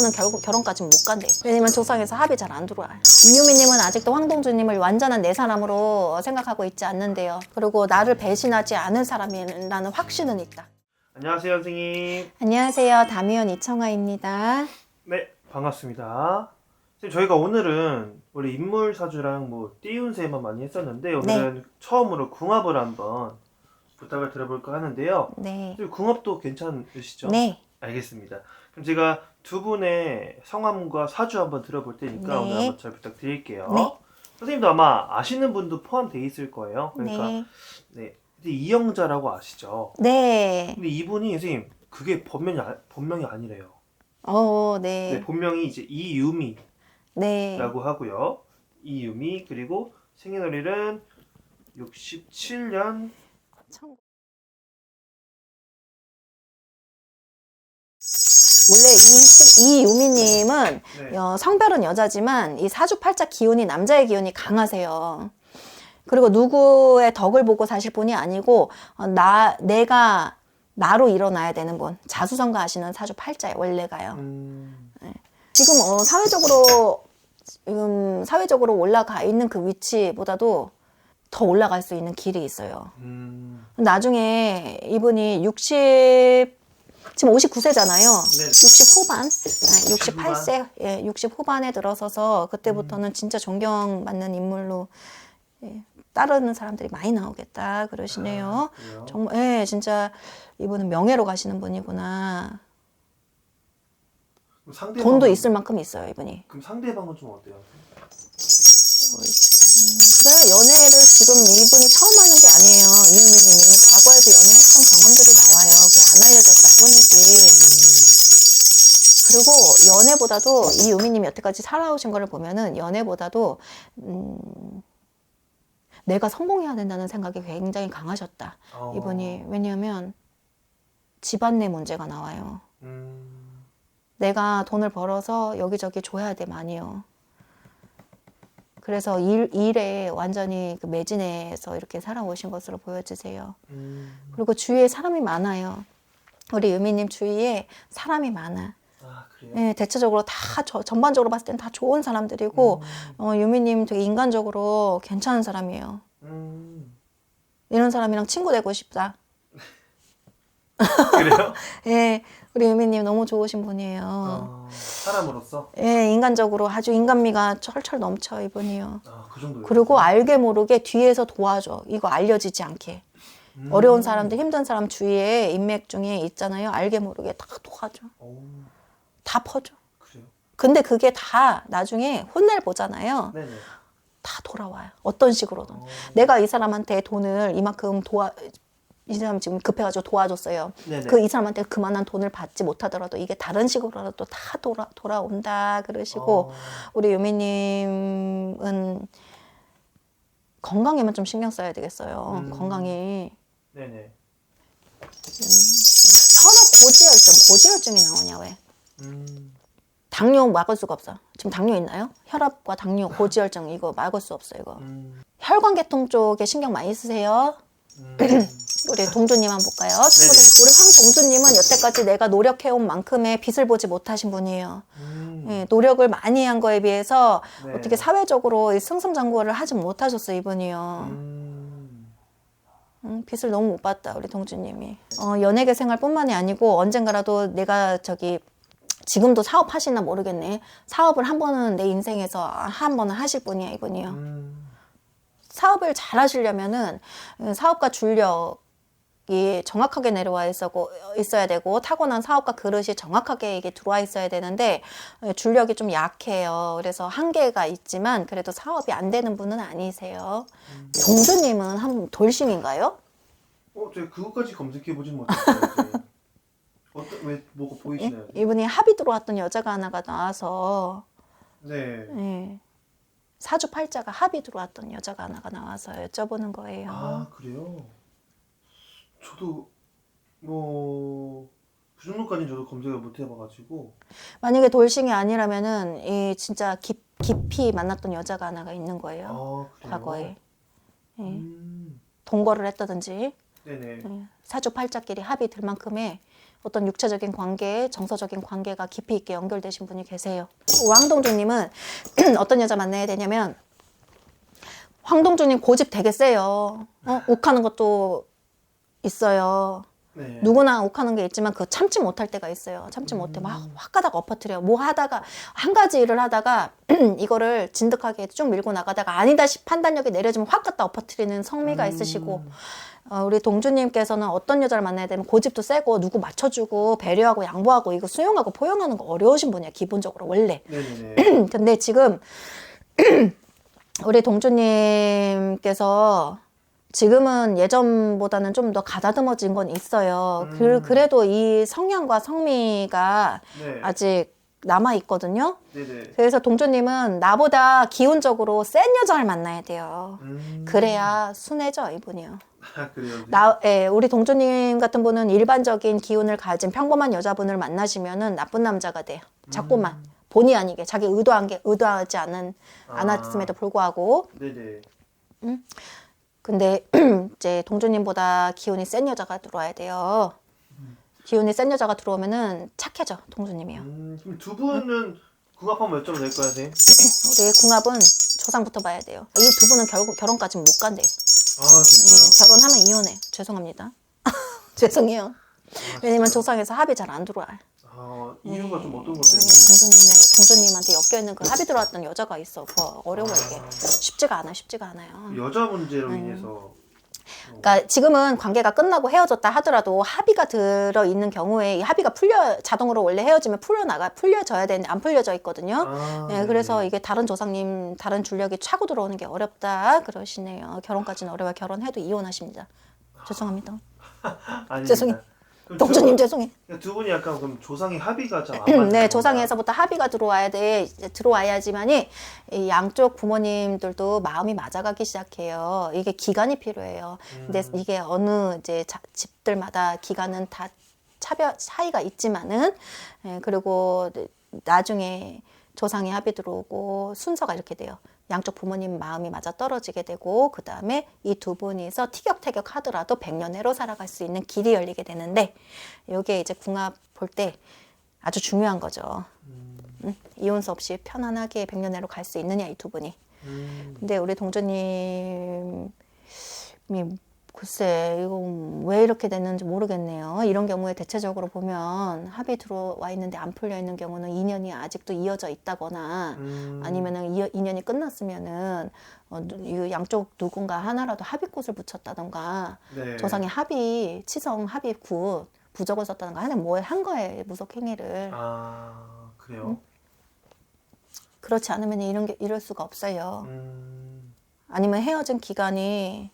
이분은 결국 결혼까지 못 간대. 왜냐면 조상에서 합이 잘 안 들어와요. 이유미님은 아직도 황동주님을 완전한 내 사람으로 생각하고 있지 않는데요. 그리고 나를 배신하지 않을 사람이라는 확신은 있다. 안녕하세요, 선생님. 안녕하세요. 다미연 이청아입니다. 네, 반갑습니다. 선생님, 저희가 오늘은 원래 인물 사주랑 뭐 띄운새만 많이 했었는데 오늘은 처음으로 궁합을 한번 부탁을 드려볼까 하는데요. 네. 선생님, 궁합도 괜찮으시죠? 네. 알겠습니다. 그럼 제가 두 분의 성함과 사주 한번 들어볼 테니까 네. 오늘 한번 잘 부탁드릴게요. 네. 선생님도 아마 아시는 분도 포함되어 있을 거예요. 그러니까 네. 네. 근데 이영자라고 아시죠? 네. 근데 이분이 선생님 그게 본명이 아, 본명이 아니래요. 어, 네, 네. 본명이 이제 이유미라고 네. 하고요. 이유미 그리고 생년월일은 67년 참- 원래 이, 이 유미님은 네. 어, 성별은 여자지만 이 사주팔자 기운이 남자의 기운이 강하세요. 그리고 누구의 덕을 보고 사실 분이 아니고 어, 나 내가 나로 일어나야 되는 분 자수성가하시는 사주팔자예요 원래가요. 음, 지금 어, 사회적으로 지금 사회적으로 올라가 있는 그 위치보다도 더 올라갈 수 있는 길이 있어요. 음, 나중에 이분이 60 지금 59세잖아요. 네. 60 후반, 네, 68세, 예, 60 후반에 들어서서 그때부터는 진짜 존경받는 인물로 예, 따르는 사람들이 많이 나오겠다 그러시네요. 그래요? 정말, 예, 진짜 이분은 명예로 가시는 분이구나. 그럼 상대방은- 돈도 있을 만큼 있어요, 이분이. 그럼 상대방은 좀 어때요? 그래, 연애를 지금 이분이 처음 하는 게 아니에요. 이유미님이 과거에도 연애했던 경험들이 나와요. 그게 안 알려졌다 뿐이지. 그리고 연애보다도 이 유미님이 여태까지 살아오신 거를 보면은 연애보다도 음, 내가 성공해야 된다는 생각이 굉장히 강하셨다. 어, 이분이 왜냐하면 집안 내 문제가 나와요. 음, 내가 돈을 벌어서 여기저기 줘야 돼 많이요. 그래서 일, 일에 완전히 그 매진해서 이렇게 살아오신 것으로 보여지세요. 음, 그리고 주위에 사람이 많아요. 우리 유미님 주위에 사람이 많아. 아? 예, 대체적으로 다 저- 전반적으로 봤을 땐 다 좋은 사람들이고 어, 유미님 되게 인간적으로 괜찮은 사람이에요. 음, 이런 사람이랑 친구 되고 싶다. 그래요? 예, 우리 유미님 너무 좋으신 분이에요. 어, 사람으로서 예, 인간적으로 아주 인간미가 철철 넘쳐 이분이요. 아, 그 정도요. 그리고 알게 모르게 뒤에서 도와줘. 이거 알려지지 않게. 음. 어려운 사람들, 힘든 사람 주위에 인맥 중에 있잖아요. 알게 모르게 다 도와줘. 오, 다 퍼줘. 그래요? 근데 그게 다 나중에 혼낼 보잖아요. 네네. 다 돌아와요. 어떤 식으로든. 어, 내가 이 사람한테 돈을 이만큼 도와, 이 사람 지금 급해가지고 도와줬어요. 그 이 사람한테 그만한 돈을 받지 못하더라도 이게 다른 식으로라도 다 돌아, 돌아온다 그러시고 어, 우리 유미님은 건강에만 좀 신경 써야 되겠어요. 음. 건강이 네네. 혈압 고지혈증, 고지혈증이 나오냐 왜? 음, 당뇨 막을 수가 없어. 지금 당뇨 있나요? 혈압과 당뇨, 고지혈증 이거 막을 수 없어 이거. 음, 혈관계통 쪽에 신경 많이 쓰세요. 음, 우리 동주님 한번 볼까요? 네네. 우리 황동주님은 여태까지 내가 노력해온 만큼의 빛을 보지 못하신 분이에요. 음, 예, 노력을 많이 한 거에 비해서 네. 어떻게 사회적으로 이 승승장구를 하지 못하셨어요 이분이요. 음, 음, 빛을 너무 못 봤다 우리 동주님이. 어, 연예계 생활뿐만이 아니고 언젠가라도 내가 저기 지금도 사업하시나 모르겠네. 사업을 한 번은 내 인생에서 한 번은 하실 분이야 이분이요. 음, 사업을 잘 하시려면은 음, 사업가 줄력 이 정확하게 내려와 있어고 있어야 되고 타고난 사업가 그릇이 정확하게 이게 들어와 있어야 되는데 어, 줄력이 좀 약해요. 그래서 한계가 있지만 그래도 사업이 안 되는 분은 아니세요. 동주님은 한 돌싱인가요? 어, 제가 그것까지 검색해 보진 못했어요. 어떤 왜 뭐가 보이시나요? 이- 이분이 합이 들어왔던 여자가 하나가 나와서 네. 예. 사주 팔자가 합이 들어왔던 여자가 하나가 나와서 여쭤보는 거예요. 아 그래요? 저도 뭐. 그 정도까지는 저도 검색을 못 해봐가지고 만약에 돌싱이 아니라면은 이 진짜 깊, 깊이 만났던 여자가 하나가 있는 거예요. 아 그래요? 과거에 예. 음, 동거를 했다든지 네네 예. 사주팔자끼리 합이 들 만큼의 어떤 육체적인 관계, 정서적인 관계가 깊이 있게 연결되신 분이 계세요. 왕동주님은 어떤 여자 만나야 되냐면 황동주님 고집 되게 세요. 어? 욱하는 것도 있어요. 네. 누구나 욱하는 게 있지만 그 참지 못할 때가 있어요. 참지 못해 막 확 가다가 엎어뜨려요. 뭐 하다가 한 가지 일을 하다가 이거를 진득하게 쭉 밀고 나가다가 아니다 싶 판단력이 내려지면 확 갖다 엎어뜨리는 성미가 있으시고 어, 우리 동주님께서는 어떤 여자를 만나야 되면 고집도 세고 누구 맞춰주고 배려하고 양보하고 이거 수용하고 포용하는 거 어려우신 분이야 기본적으로 원래. 근데 지금 우리 동주님께서 지금은 예전보다는 좀 더 가다듬어진 건 있어요. 그, 음. 그래도 이 성향과 성미가 네. 아직 남아 있거든요. 네네. 그래서 동주님은 나보다 기운적으로 센 여자를 만나야 돼요. 음. 그래야 순해져 이분이요. 아, 그래요. 네. 나, 예, 우리 동주님 같은 분은 일반적인 기운을 가진 평범한 여자분을 만나시면은 나쁜 남자가 돼요. 자꾸만 음. 본의 아니게 자기 의도한 게 의도하지 않은 아. 않았음에도 불구하고 네네. 근데 이제 동주님보다 기운이 센 여자가 들어와야 돼요. 기운이 센 여자가 들어오면은 착해져 동주님이요. 음, 그럼 두 분은 궁합 한번 여쭤봐도 될까요, 선생님? 우리 궁합은 조상부터 봐야 돼요. 이 두 분은 결국 결혼까지는 못 간대. 아, 진짜요? 음, 결혼하면 이혼해. 죄송합니다. 죄송해요. 왜냐면 조상에서 합이 잘 안 들어와요. 아, 이유가 좀 어떤 음, 것들이 동주님네 동주님한테 엮여 있는 그 합이 들어왔던 여자가 있어. 그거 어려워 이게. 쉽지가 않아. 쉽지가 않아요. 여자 문제로 음. 인해서 그러니까 지금은 관계가 끝나고 헤어졌다 하더라도 합의가 들어 있는 경우에 이 합의가 풀려 자동으로 원래 헤어지면 풀려 나가 풀려져야 되는데 안 풀려져 있거든요. 아, 네, 그래서 이게 다른 조상님 다른 줄력이 차고 들어오는 게 어렵다 그러시네요. 결혼까지는 어려워 결혼해도 이혼하십니다. 죄송합니다. 아닙니다. 죄송해요. 동주님 두, 죄송해. 두 분이 약간 그럼 조상의 합의가 잘 안 맞는 네, 건가? 조상에서부터 합의가 들어와야 돼. 이제 들어와야지만이 이 양쪽 부모님들도 마음이 맞아가기 시작해요. 이게 기간이 필요해요. 근데 음. 이게 어느 이제 자- 집들마다 기간은 다 차별 차이가 있지만은 예, 그리고 나중에 조상의 합의 들어오고 순서가 이렇게 돼요. 양쪽 부모님 마음이 맞아 떨어지게 되고 그 다음에 이 두 분이서 티격태격 하더라도 백년해로 살아갈 수 있는 길이 열리게 되는데 이게 이제 궁합 볼 때 아주 중요한 거죠. 응? 이혼수 없이 편안하게 백년해로 갈 수 있느냐 이 두 분이. 음, 근데 우리 동조님이 글쎄 이거 왜 이렇게 됐는지 모르겠네요. 이런 경우에 대체적으로 보면 합의 들어와 있는데 안 풀려 있는 경우는 인연이 아직도 이어져 있다거나 음, 아니면은 이- 인연이 끝났으면은 어, 누- 이 양쪽 누군가 하나라도 합의꽃을 붙였다던가 네. 조상의 합의 치성 합의 굿 부적을 썼다던가 하는 뭘한 거예요 무속 행위를 아, 그래요? 그렇지 않으면 이런 게 이럴 수가 없어요. 음, 아니면 헤어진 기간이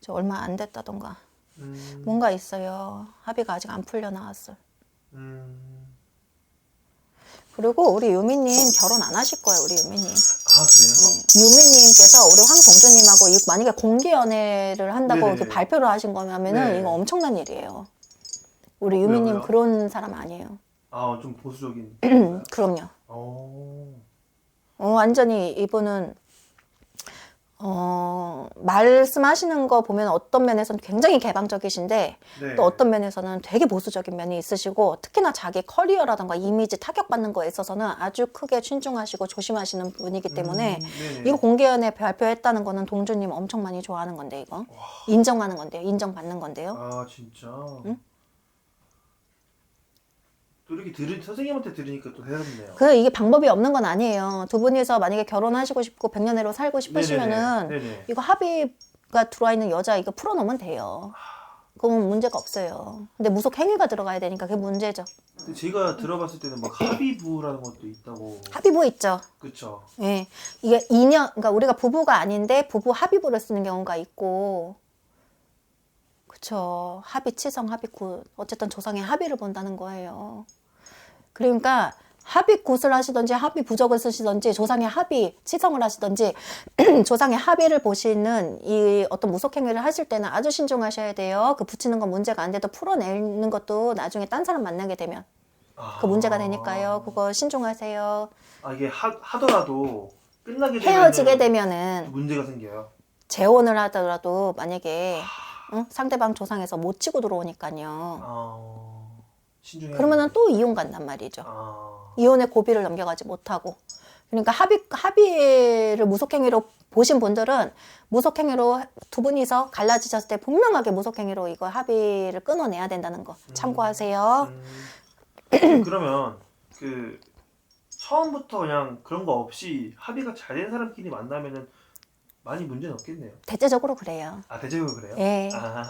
저 얼마 안 됐다던가 음, 뭔가 있어요. 합의가 아직 안 풀려 나왔어. 음. 그리고 우리 유미님 결혼 안 하실 거예요. 우리 유미님. 아, 그래요? 네. 유미님께서 우리 황동주님하고 이- 만약에 공개 연애를 한다고 네네네. 이렇게 발표를 하신 거면은 네. 이거 엄청난 일이에요. 우리 유미님 왜요? 그런 사람 아니에요. 아, 좀 보수적인. 그럼요. 어, 어, 완전히 이분은 어, 말씀하시는 거 보면 어떤 면에서는 굉장히 개방적이신데 네. 또 어떤 면에서는 되게 보수적인 면이 있으시고 특히나 자기 커리어라든가 이미지 타격받는 거에 있어서는 아주 크게 신중하시고 조심하시는 분이기 때문에 음, 네네. 이거 공개연애 발표했다는 거는 동주님 엄청 많이 좋아하는 건데 이거 인정하는 건데요 인정받는 건데요 아, 진짜. 응? 또 이렇게 들으, 선생님한테 들으니까 또 새롭네요. 그 이게 방법이 없는 건 아니에요 두 분이서 만약에 결혼하시고 싶고 백년해로 살고 싶으시면은 네네네. 네네. 이거 합의가 들어와 있는 여자 이거 풀어놓으면 돼요 그건 문제가 없어요 근데 무속 행위가 들어가야 되니까 그게 문제죠 근데 제가 들어봤을 때는 막 합의부라는 것도 있다고. 합의부 있죠 그쵸. 예, 이게 인연, 그러니까 우리가 부부가 아닌데 부부 합의부를 쓰는 경우가 있고, 그쵸. 합의 치성, 합의 굿. 어쨌든 조상의 합의를 본다는 거예요. 그러니까 합의 굿을 하시든지 합의 부적을 쓰시든지 조상의 합의, 치성을 하시든지 조상의 합의를 보시는 이 어떤 무속 행위를 하실 때는 아주 신중하셔야 돼요. 그 붙이는 건 문제가 안 돼도 풀어내는 것도 나중에 딴 사람 만나게 되면 아. 그 문제가 되니까요. 그거 신중하세요. 아, 이게 하, 하더라도 끝나게 되면 헤어지게 되면은 문제가 생겨요. 재혼을 하더라도 만약에 응? 상대방 조상에서 못 치고 들어오니까요. 아, 신중해야 그러면은. 또 이혼 간단 말이죠. 아, 이혼의 고비를 넘겨가지 못하고. 그러니까 합의, 합의를 무속행위로 보신 분들은 무속행위로 두 분이서 갈라지셨을 때 분명하게 무속행위로 이거 합의를 끊어내야 된다는 거 참고하세요. 음, 그러면 그 처음부터 그냥 그런 거 없이 합의가 잘 된 사람끼리 만나면은 많이 문제는 없겠네요. 대체적으로 그래요. 아 대체적으로 그래요? 예. 아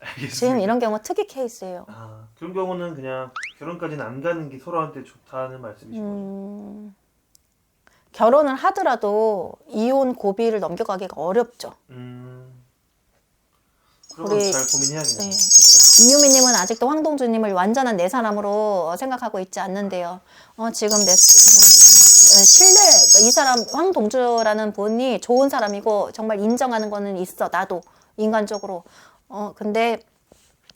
알겠습니다. 지금 이런 경우 특이 케이스예요. 아 그런 경우는 그냥 결혼까지는 안 가는 게 서로한테 좋다는 말씀이시죠? 음, 결혼을 하더라도 이혼 고비를 넘겨가기가 어렵죠. 음. 그런 우리- 잘 고민해야겠네요. 네. 이유미님은 아직도 황동주님을 완전한 내 사람으로 생각하고 있지 않는데요. 어, 지금 내 음, 신뢰 이 사람 황동주라는 분이 좋은 사람이고 정말 인정하는 거는 있어 나도 인간적으로. 어 근데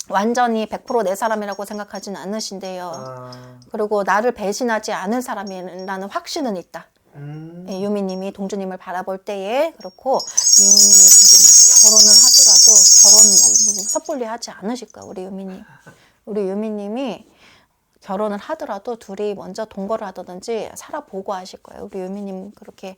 완전히 100%내 사람이라고 생각하지는 않으신데요. 아, 그리고 나를 배신하지 않을 사람이라는 확신은 있다. 음. 예, 유미님이 동주님을 바라볼 때에 그렇고 유미님이 결혼을 하더라도 결혼 뭐 섣불리 하지 않으실 거야 우리 유미님 우리 유미님이 결혼을 하더라도 둘이 먼저 동거를 하든지 살아보고 하실 거예요 우리 유미님 그렇게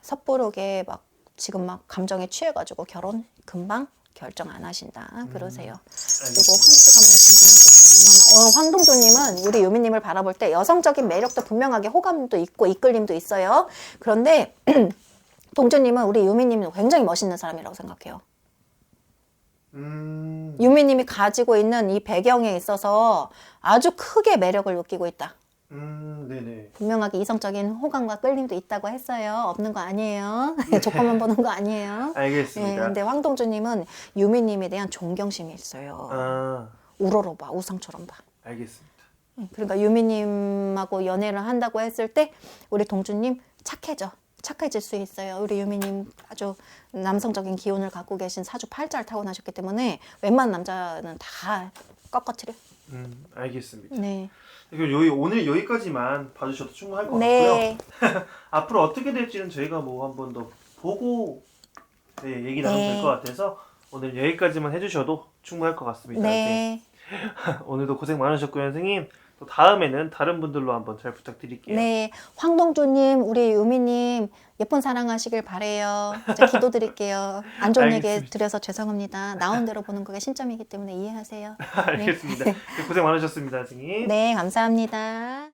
섣부르게 막 지금 막 감정에 취해가지고 결혼 금방 결정 안 하신다 그러세요 그리고 알겠습니다. 황씨가면 어, 황동조님은 우리 유미님을 바라볼 때 여성적인 매력도 분명하게 호감도 있고 이끌림도 있어요. 그런데 동조님은 우리 유미님이 굉장히 멋있는 사람이라고 생각해요. 음. 유미님이 가지고 있는 이 배경에 있어서 아주 크게 매력을 느끼고 있다. 음, 네네. 분명하게 이성적인 호감과 끌림도 있다고 했어요. 없는 거 아니에요. 조건만 보는 거 아니에요. 예, 알겠습니다. 근데 황동주님은 유미님에 대한 존경심이 있어요. 아, 우러러 봐, 우상처럼 봐. 알겠습니다. 그러니까 유미님하고 연애를 한다고 했을 때 우리 동주님 착해져. 착해질 수 있어요. 우리 유미님 아주 남성적인 기운을 갖고 계신 사주 팔자를 타고나셨기 때문에 웬만한 남자는 다 꺾어트려. 음, 알겠습니다. 네. 그럼 여기 오늘 여기까지만 봐주셔도 충분할 것 같고요. 네. 앞으로 어떻게 될지는 저희가 뭐 한 번 더 보고 네, 얘기 나누면 네. 될것 같아서 오늘 여기까지만 해주셔도 충분할 것 같습니다. 네. 오늘도 고생 많으셨고요, 선생님. 또 다음에는 다른 분들로 한번 잘 부탁드릴게요. 네. 황동주님, 우리 유미님 예쁜 사랑하시길 바래요. 저 기도드릴게요. 안 좋은 얘기 알겠습니다. 드려서 죄송합니다. 나온 대로 보는 거가 신점이기 때문에 이해하세요. 알겠습니다. 고생 많으셨습니다, 선생님. 네, 감사합니다.